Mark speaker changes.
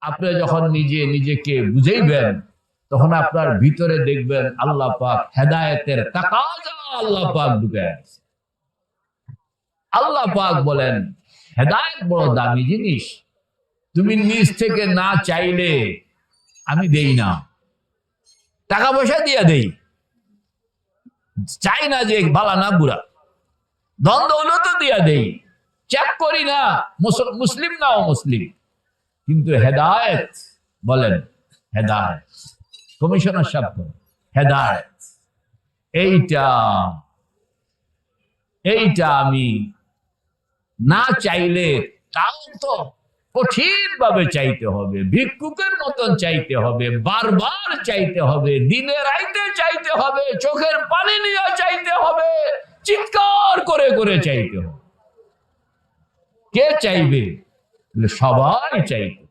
Speaker 1: আপনি যখন নিজে নিজেকে বুঝাইবেন, তখন আপনার ভিতরে দেখবেন আল্লাহ পাক হেদায়েতের তাকাজা আল্লাহ পাক ঢুকে আছে। আল্লাহ পাক বলেন, হেদায়েত বড় দামি জিনিস। তুমি নিজ থেকে না চাইলে আমি দেই না। টাকা পয়সা দিয়ে দেই। চাই না যে বালা না বুড়া। ধন দৌলত দিয়া দেই। চেক করি না, মুসল- মুসলিম না মুসলিম কিন্তু হেদায়েত। বলেন হেদায়েত। কমিশনার সাহেব বলেন, হেদায়েত। এইটা এইটা আমি না চাইলে তাও তো কঠিন ভাবে চাইতে হবে ভিক্ষুকের মতন চাইতে হবে বারবার চাইতে হবে দিনে রাইতে চাইতে হবে চোখের পানি নিয়ে চাইতে হবে চিৎকার করে করে চাইতে হবে। কে চাইবে? সবাই চাইবে